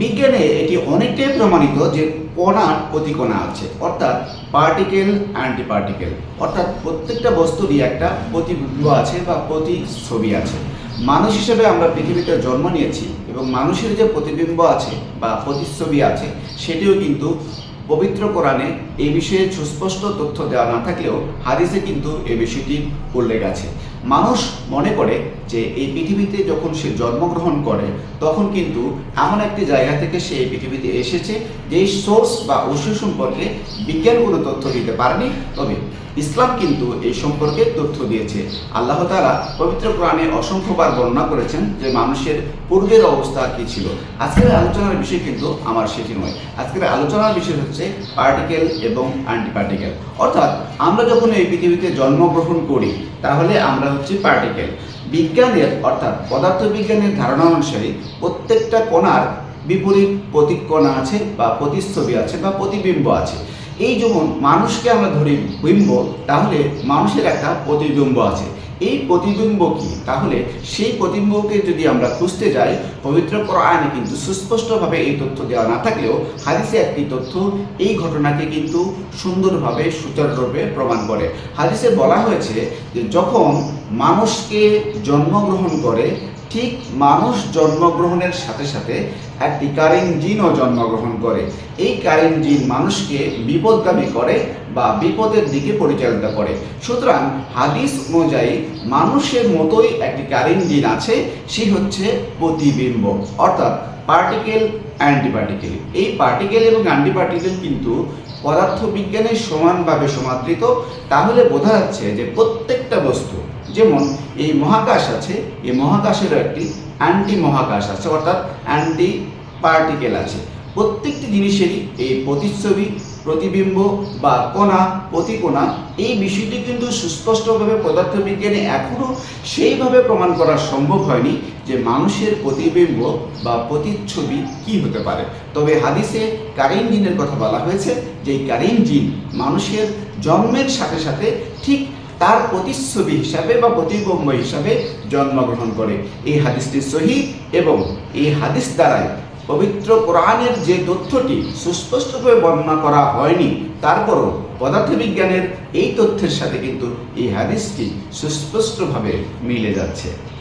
বিজ্ঞানে এটি অনেকটাই প্রমাণিত যে কণার প্রতিকণা আছে, অর্থাৎ পার্টিকেল অ্যান্টি পার্টিকেল অর্থাৎ প্রত্যেকটা বস্তুরই একটা প্রতিবিম্ব আছে বা প্রতিছবি আছে। মানুষ হিসেবে আমরা পৃথিবীতে জন্ম নিয়েছি এবং মানুষের যে প্রতিবিম্ব আছে বা প্রতিচ্ছবি আছে, সেটিও কিন্তু পবিত্র কোরআনে এই বিষয়ে সুস্পষ্ট তথ্য দেওয়া না থাকলেও হাদিসে কিন্তু এ বিষয়টি উল্লেখ আছে। মানুষ মনে করে যে এই পৃথিবীতে যখন সে জন্মগ্রহণ করে, তখন কিন্তু এমন একটি জায়গা থেকে সে এই পৃথিবীতে এসেছে, যেই সোর্স বা উৎস সম্পর্কে বিজ্ঞান কোনো তথ্য দিতে পারেনি। তবে ইসলাম কিন্তু এই সম্পর্কে তথ্য দিয়েছে। আল্লাহ তাআলা পবিত্র কোরআনে অসংখ্যবার বর্ণনা করেছেন যে মানুষের পূর্বের অবস্থা কি ছিল। আজকের আলোচনার বিষয় কিন্তু আমার সেটি নয়। আজকের আলোচনার বিষয় হচ্ছে পার্টিকেল এবং অ্যান্টি পার্টিকেল অর্থাৎ আমরা যখন এই পৃথিবীতে জন্মগ্রহণ করি, তাহলে আমরা হচ্ছে পার্টিকেল বিজ্ঞানের, অর্থাৎ পদার্থবিজ্ঞানের ধারণা অনুসারে প্রত্যেকটা কণার বিপরীত প্রতিকণা আছে বা প্রতিচ্ছবি আছে বা প্রতিবিম্ব আছে। এই যেমন মানুষকে আমরা ধরি বিম্ব, তাহলে মানুষের একটা প্রতিবিম্ব আছে। এই প্রতিবিম্ব কি? তাহলে সেই প্রতিবিম্বকে যদি আমরা খুঁজতে যাই, পবিত্র কোরআনে কিন্তু সুস্পষ্টভাবে এই তথ্য দেওয়া না থাকলেও হাদিসে একটি তথ্য এই ঘটনাকে কিন্তু সুন্দরভাবে সুচারুরূপে প্রমাণ করে। হাদিসে বলা হয়েছে যে যখন মানুষকে জন্মগ্রহণ করে ঠিক মানুষ জন্মগ্রহণের সাথে সাথে একটি কারেন জিনও জন্মগ্রহণ করে। এই কারেন জিন মানুষকে বিপদগামী করে বা বিপদের দিকে পরিচালিত করে। সুতরাং হাদিস অনুযায়ী মানুষের মতোই একটি কারেন জিন আছে, সে হচ্ছে প্রতিবিম্ব। অর্থাৎ পার্টিকেল অ্যান্টিপার্টিকেল এই পার্টিকেল এবং অ্যান্টিপার্টিকেল কিন্তু পদার্থবিজ্ঞানের সমানভাবে সমাদৃত। তাহলে বোঝা যাচ্ছে যে প্রত্যেকটা বস্তু যেমন এই মহাকাশ আছে, এই মহাকাশেরও একটি অ্যান্টি মহাকাশ আছে, অর্থাৎ অ্যান্টি পার্টিকেল আছে। প্রত্যেকটি জিনিসেরই এই প্রতিচ্ছবি, প্রতিবিম্ব বা কণা, প্রতিকণা, এই বিষয়টি কিন্তু সুস্পষ্টভাবে পদার্থবিজ্ঞানে এখনও সেইভাবে প্রমাণ করা সম্ভব হয়নি যে মানুষের প্রতিবিম্ব বা প্রতিচ্ছবি কি হতে পারে। তবে হাদিসে কারিন জিনের কথা বলা হয়েছে যে কারিন জিন মানুষের জন্মের সাথে সাথে ঠিক তার প্রতিচ্ছবি হিসাবে বা প্রতিগম্য হিসাবে জন্মগ্রহণ করে। এই হাদিসটি সহি এবং এই হাদিস দ্বারাই পবিত্র কোরআনের যে তথ্যটি সুস্পষ্টভাবে বর্ণনা করা হয়নি, তারপরও পদার্থবিজ্ঞানের এই তথ্যের সাথে কিন্তু এই হাদিসটি সুস্পষ্টভাবে মিলে যাচ্ছে।